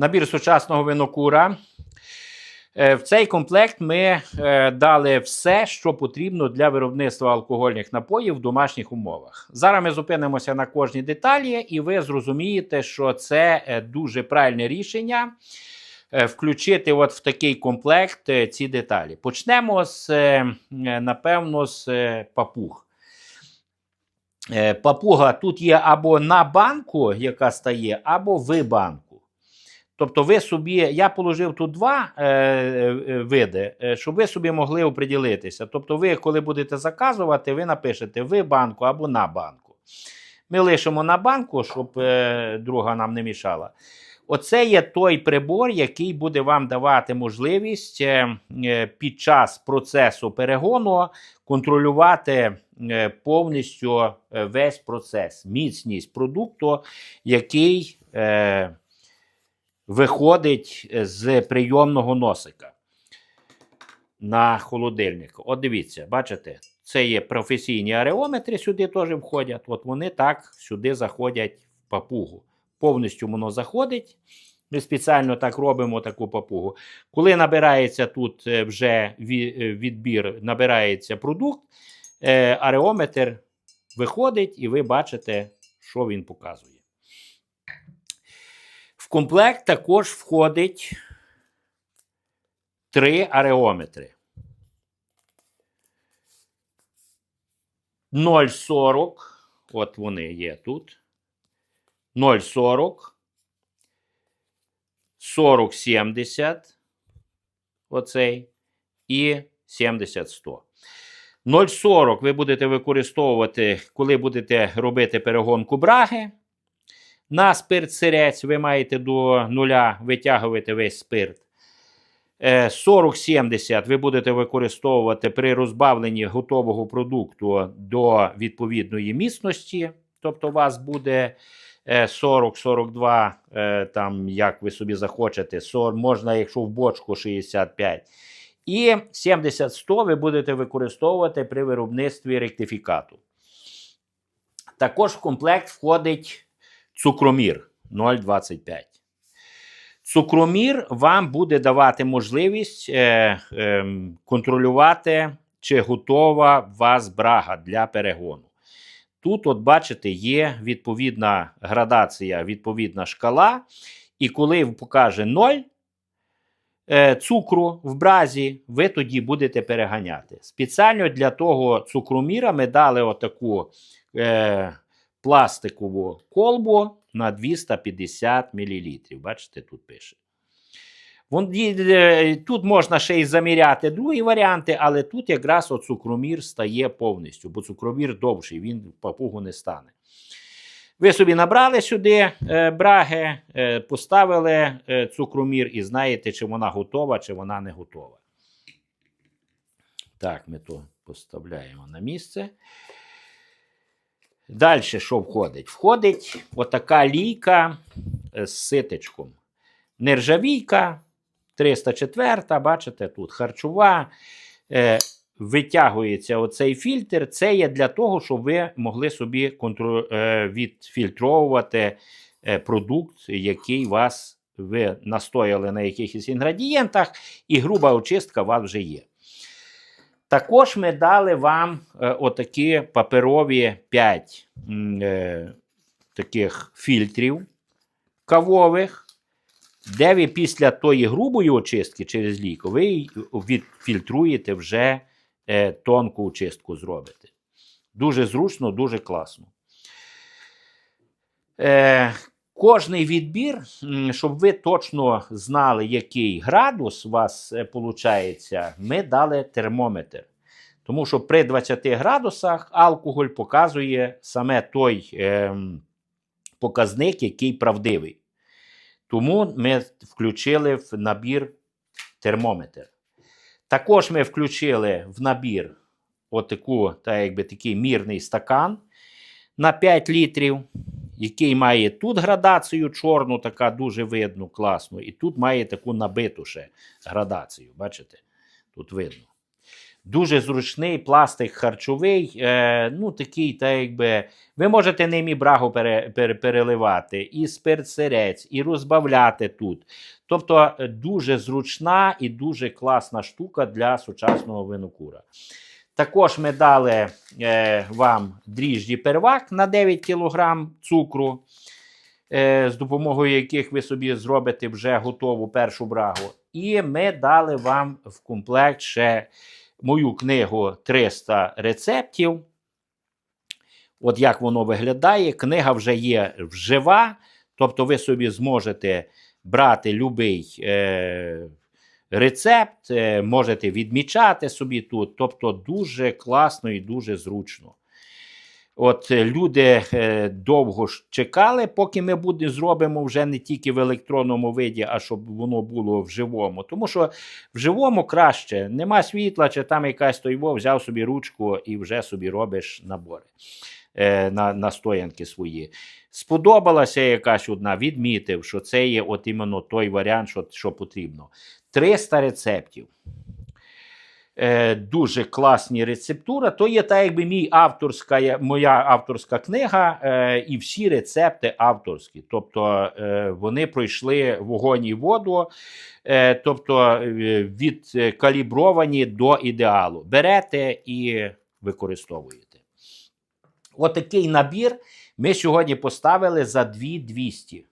набір сучасного винокура. Е, В цей комплект ми е, дали все, що потрібно для виробництва алкогольних напоїв в домашніх умовах. Зараз ми зупинимося на кожній деталі, і ви зрозумієте, що це е, дуже правильне рішення включити от в такий комплект ці деталі. Почнемо з, напевно, з папуг. Папуга тут є або на банку, яка стає, або в банку. Тобто, ви собі, я положив тут два е, е, види, е, щоб ви собі могли оприділитися. Тобто, ви, коли будете заказувати, ви напишете в банку або на банку. Ми лишимо на банку, щоб е, друга нам не мішала. Оце є той прибор, який буде вам давати можливість е, е, під час процесу перегону контролювати е, повністю е, весь процес, міцність продукту, який е, виходить з прийомного носика на холодильник. От дивіться, бачите, це є професійні ареометри, сюди теж входять. От вони так сюди заходять в папугу. Повністю воно заходить. Ми спеціально так робимо таку папугу. Коли набирається тут е, вже е, відбір, набирається продукт, е, ареометр виходить, і ви бачите, що він показує. Комплект також входить три ареометри. 0,40, от вони є тут. 0,40, 40-70, оцей, і 70-100. 0,40 ви будете використовувати, коли будете робити перегонку браги. На спирт сирець ви маєте до нуля витягувати весь спирт. Е, 40-70 ви будете використовувати при розбавленні готового продукту до відповідної міцності. Тобто, у вас буде е, 40-42, е, там, як ви собі захочете, 40, можна, якщо в бочку 65. І 70-100 ви будете використовувати при виробництві ректифікату. Також в комплект входить цукромір 0,25. Цукромір вам буде давати можливість е, е, контролювати, чи готова у вас брага для перегону. Тут, от бачите, є відповідна градація, відповідна шкала. І коли покаже 0 е, цукру в бразі, ви тоді будете переганяти. Спеціально для того цукроміра ми дали отаку е, пластикову колбу на 250 мл. Бачите, тут пише. Е, Тут можна ще й заміряти другі варіанти, але тут якраз цукромір стає повністю, бо цукромір довший, він в папугу не стане. Ви собі набрали сюди е, браги, е, поставили цукромір і знаєте, чи вона готова, чи вона не готова. Так, ми то поставляємо на місце. Далі що входить? Входить отака лійка з ситечком. Нержавійка 304, бачите, тут харчова. Е, витягується оцей фільтр. Це є для того, щоб ви могли собі контро- е, відфільтровувати е, продукт, який вас ви настояли на якихось інгредієнтах, і груба очистка у вас вже є. Також ми дали вам е, отакі паперові 5 е, таких фільтрів кавових, де ви після тої грубої очистки через ліко ви відфільтруєте вже е, тонку очистку зробите. Дуже зручно, дуже класно. Е, кожний відбір, щоб ви точно знали, який градус у вас виходить, ми дали термометр. Тому що при 20 градусах алкоголь показує саме той ем, показник, який правдивий. Тому ми включили в набір термометр. Також ми включили в набір отаку, та якби такий мірний стакан на 5 літрів, який має тут градацію чорну, така дуже видно, класно, і тут має таку набиту ще градацію. Бачите? Тут видно. Дуже зручний пластик харчовий, е, ну такий, та якби. Ви можете ним і брагу пере, пере, переливати, і спирт-сирець, і розбавляти тут. Тобто е, дуже зручна і дуже класна штука для сучасного винокура. Також ми дали е, вам дріжджі первак на 9 кг цукру, е, з допомогою яких ви собі зробите вже готову першу брагу. І ми дали вам в комплект ще мою книгу 300 рецептів. От як воно виглядає. Книга вже є вжива, тобто ви собі зможете брати будь-який е, рецепт, е, можете відмічати собі тут. Тобто дуже класно і дуже зручно. От е, люди е, довго чекали, поки ми буде, зробимо вже не тільки в електронному виді, а щоб воно було в живому. Тому що в живому краще, нема світла, чи там якась той во, взяв собі ручку і вже собі робиш набори е, на, на стоянки свої. Сподобалася якась одна, відмітив, що це є от іменно той варіант, що, що потрібно. 300 рецептів. Е, дуже класні рецептура. То є так, якби мій авторська, моя авторська книга, е, і всі рецепти авторські. Тобто е, вони пройшли вогонь і воду, е, тобто відкалібровані до ідеалу. Берете і використовуєте. Отакий набір ми сьогодні поставили за 2200.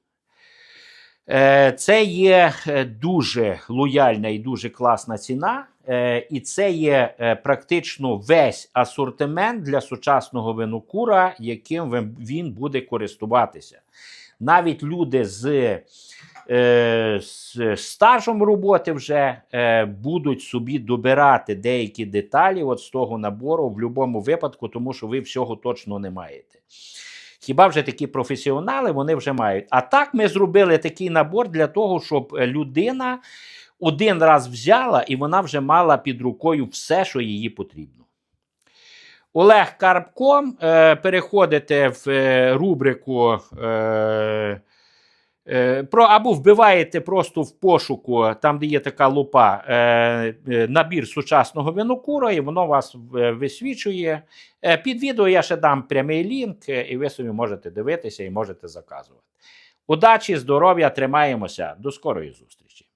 Е, Це є е, дуже лояльна і дуже класна ціна. Е, І це є практично весь асортимент для сучасного винокура, яким він буде користуватися. Навіть люди з, з стажем роботи вже будуть собі добирати деякі деталі от з того набору в будь-якому випадку, тому що ви всього точно не маєте. Хіба вже такі професіонали вони вже мають. А так ми зробили такий набор для того, щоб е, людина один раз взяла і вона вже мала під рукою все, що їй потрібно. Олег Карпком. Е, переходите в е, рубрику. Е, про, або вбиваєте просто в пошуку, там, де є така лупа, е, е, набір сучасного винокура, і воно вас висвічує. Під відео я ще дам прямий лінк, і ви собі можете дивитися і можете заказувати. Удачі, здоров'я, тримаємося. До скорої зустрічі!